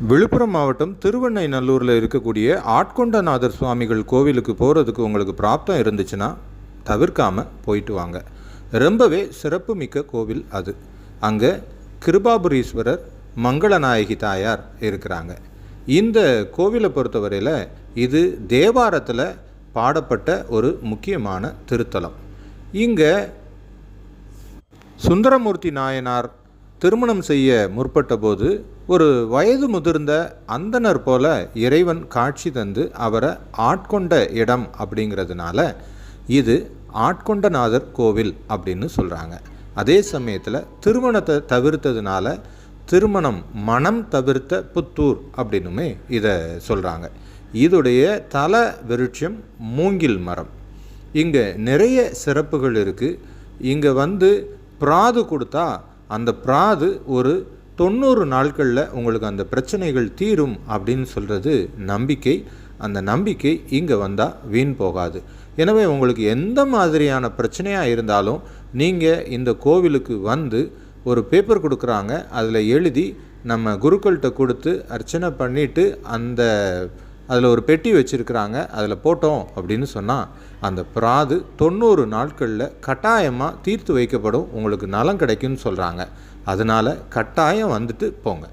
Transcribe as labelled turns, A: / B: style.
A: விழுப்புரம் மாவட்டம் திருவண்ணைநல்லூரில் இருக்கக்கூடிய ஆட்கொண்டநாதர் சுவாமிகள் கோவிலுக்கு போகிறதுக்கு உங்களுக்கு பிராப்தம் இருந்துச்சுன்னா தவிர்க்காமல் போயிட்டு வாங்க. ரொம்பவே சிறப்புமிக்க கோவில் அது. அங்கே கிருபாபுரீஸ்வரர் மங்களநாயகி தாயார் இருக்கிறாங்க. இந்த கோவிலை பொறுத்தவரையில் இது தேவாரத்தில் பாடப்பட்ட ஒரு முக்கியமான திருத்தலம். இங்கே சுந்தரமூர்த்தி நாயனார் திருமணம் செய்ய முற்பட்டபோது ஒரு வயது முதிர்ந்த அந்தனர் போல இறைவன் காட்சி தந்து அவரை ஆட்கொண்ட இடம் அப்படிங்கிறதுனால இது ஆட்கொண்டநாதர் கோவில் அப்படின்னு சொல்கிறாங்க அதே சமயத்தில் திருமணத்தை தவிர்த்ததுனால திருமணம் மனம் தவிர்த்த புத்தூர் அப்படின்னுமே இதை சொல்கிறாங்க இதுடைய தல விருட்சம் மூங்கில் மரம். இங்கே நிறைய சிறப்புகள் இருக்குது இங்கே வந்து பிராது கொடுத்தா அந்த பிராது ஒரு தொண்ணூறு நாட்களில் உங்களுக்கு அந்த பிரச்சனைகள் தீரும் அப்படின்னு சொல்கிறது நம்பிக்கை. அந்த நம்பிக்கை இங்கே வந்தால் வீண் போகாது. எனவே உங்களுக்கு எந்த மாதிரியான பிரச்சனையாக இருந்தாலும் நீங்கள் இந்த கோவிலுக்கு வந்து ஒரு பேப்பர் கொடுக்குறாங்க. அதில் எழுதி நம்ம குருக்கள்கிட்ட கொடுத்து அர்ச்சனை பண்ணிவிட்டு அந்த அதில் ஒரு பெட்டி வச்சுருக்குறாங்க அதில் போட்டோம் அப்படின்னு சொன்னால் அந்த பிராது தொண்ணூறு நாட்களில் கட்டாயமாக தீர்த்து வைக்கப்படும் உங்களுக்கு நலம் கிடைக்கும்னு சொல்கிறாங்க அதனால் கட்டாயம் வந்துட்டு போங்க.